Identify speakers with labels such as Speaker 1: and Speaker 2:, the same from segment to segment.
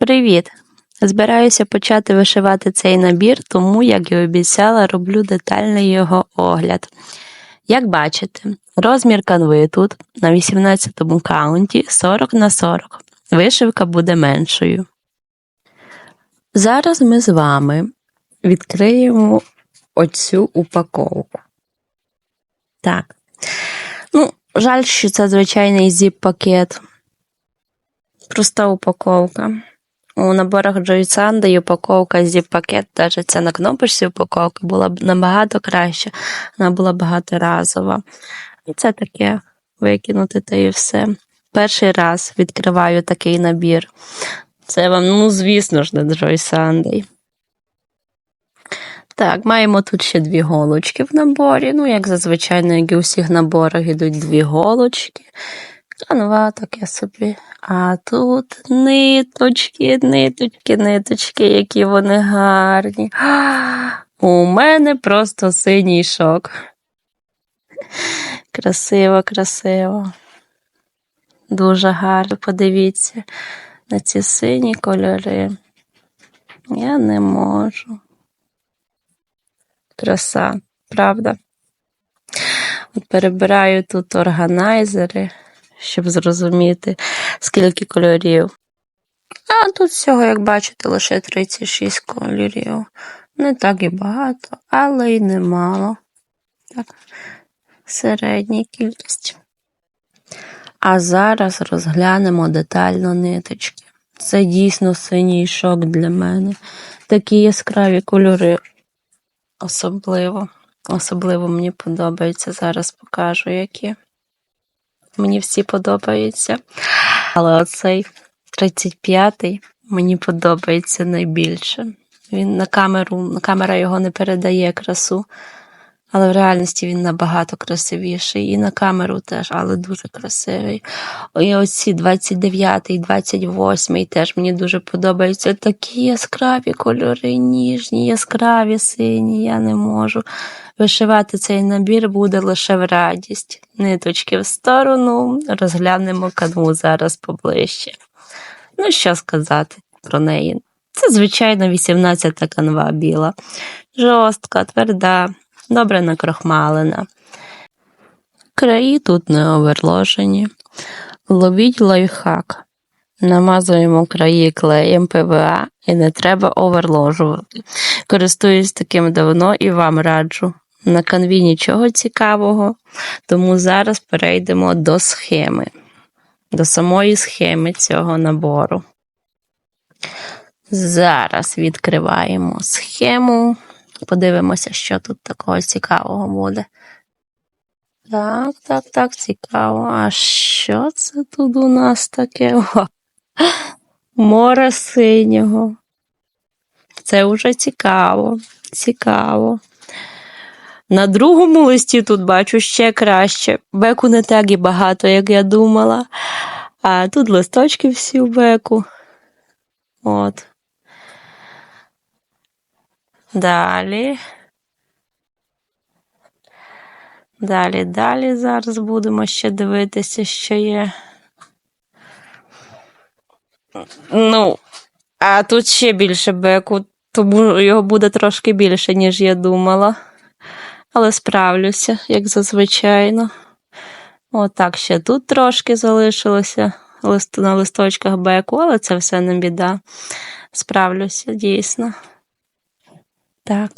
Speaker 1: Привіт! Збираюся почати вишивати цей набір, тому, як і обіцяла, роблю детальний його огляд. Як бачите, розмір канви тут на 18 каунті 40 на 40. Вишивка буде меншою. Зараз ми з вами відкриємо оцю упаковку. Так. Ну, жаль, що це звичайний зіп-пакет. Проста упаковка. У наборах Joy Sunday упаковка зіп-пакет, навіть ця на кнопочці упаковка була б набагато краще. Вона була багаторазова. І це таке викинути та і все. Перший раз відкриваю такий набір. Це вам, ну, звісно ж, не Joy Sunday. Так, маємо тут ще дві голочки в наборі. Ну, як зазвичай, як і у всіх наборах йдуть дві голочки. Канва таке собі. А тут ниточки, ниточки, ниточки, які вони гарні. У мене просто синій шок. Красиво, красиво. Дуже гарно. Подивіться на ці сині кольори. Я не можу. Краса, правда? От перебираю тут органайзери щоб зрозуміти, скільки кольорів. А тут всього, як бачите, лише 36 кольорів. Не так і багато, але й немало. Так, середня кількість. А зараз розглянемо детально ниточки. Це дійсно синій шок для мене. Такі яскраві кольори. Особливо. Особливо мені подобається. Зараз покажу, які. Мені всі подобаються. Але оцей 35-й мені подобається найбільше. Він на камеру, камера його не передає красу, але в реальності він набагато красивіший. І на камеру теж, але дуже красивий. І оці 29-й, 28-й теж мені дуже подобаються. Такі яскраві кольори, ніжні, яскраві сині. Я не можу. Вишивати цей набір буде лише в радість. Ниточки в сторону, розглянемо канву зараз поближче. Ну, що сказати про неї? Це, звичайно, 18-та канва біла. Жорстка, тверда, добре накрохмалена. Краї тут не оверложені. Ловіть лайфхак. Намазуємо краї клеєм ПВА і не треба оверложувати. Користуюсь таким давно і вам раджу. На канві нічого цікавого, тому зараз перейдемо до схеми, до самої схеми цього набору. Зараз відкриваємо схему, подивимося, що тут такого цікавого буде. Так, так, так, цікаво. А що це тут у нас таке? О, море синього. Це вже цікаво, цікаво. На другому листі тут бачу ще краще. Беку не так і багато, як я думала. А тут листочки всі в беку. От. Далі. Далі, далі зараз будемо ще дивитися, що є. Ну, а тут ще більше беку, тому його буде трошки більше, ніж я думала. Але справлюся, як зазвичайно. Отак ще тут трошки залишилося на листочках беку, але це все не біда. Справлюся дійсно. Так.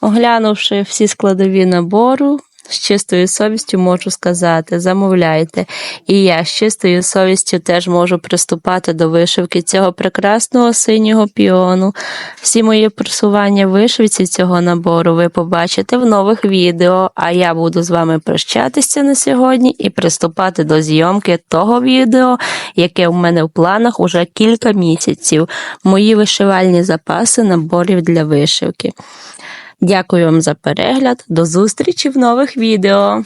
Speaker 1: Оглянувши всі складові набору, з чистою совістю можу сказати, замовляйте. І я з чистою совістю теж можу приступати до вишивки цього прекрасного синього піону. Всі мої просування вишивці цього набору ви побачите в нових відео, а я буду з вами прощатися на сьогодні і приступати до зйомки того відео, яке в мене в планах уже кілька місяців. Мої вишивальні запаси наборів для вишивки. Дякую вам за перегляд. До зустрічі в нових відео!